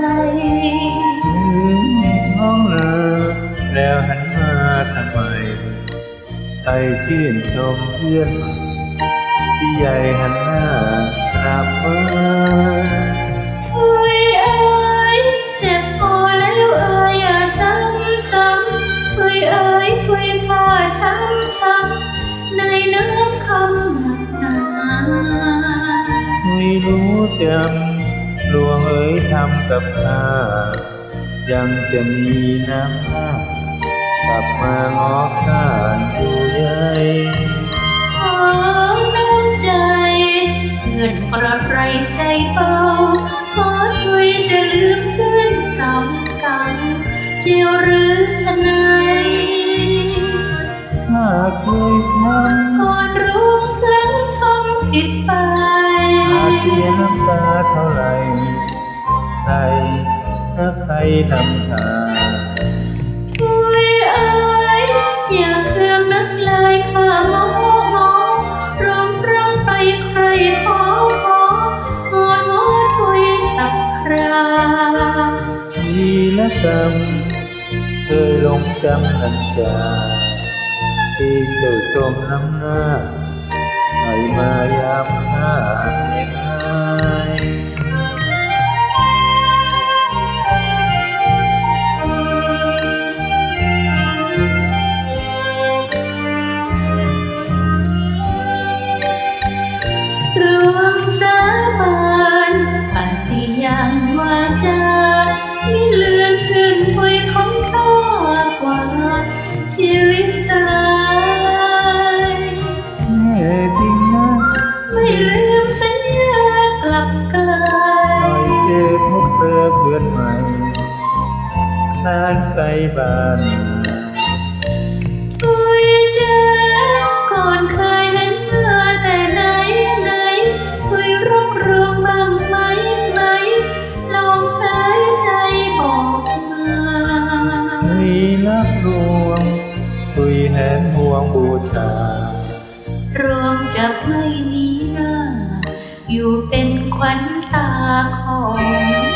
ถึท้องเลอแล้วหันมาทำไม ไปชื่นชมเพื่อนที่ใหญ่หันหน้ากลับมาทุยเอ้ยเจ็บพอแล้วเอ้ยอย่าซ้ำซ้ำทุยเอ้ยทุยท่าช้ำช้ำในน้ำคำนักหนาไม่รู้จำลวง ทำกับข้ายังจะมีน้ำข้ากลับมางอข้าอยู่ใยขอน้ำใจเพื่อนปลอดไรใจเบาขอถุยจะลืมเพื่อนเก่าเก่าเจียวหรือจะไหนถ้าเคยช้ก่อนรู้พลั้งทำผิดไปำถ้าเสียน้ำตา ถ้าใครทำชาถุยเอ้ยอย่าเครื่องนักเลยข้าโมโมร้องร้องไปใครขอของอนวอนถุยสักคราวีละกรรมเคยลงจำนันจาที่เจ้าชมน้ำหน้าให้มายามาณวาไม่เลือนขึ้นถุยของข้ากว่า ชีวิตสายแม่จริงนะไม่ลืมสัญญากลับกลาหน่อยเจอพบเธอเพื่อนใหม่ทานใจบาน รวงคุยแหนห่วงบูชา รวมจะไม่มีหน้า อยู่เป็นขวัญตาของ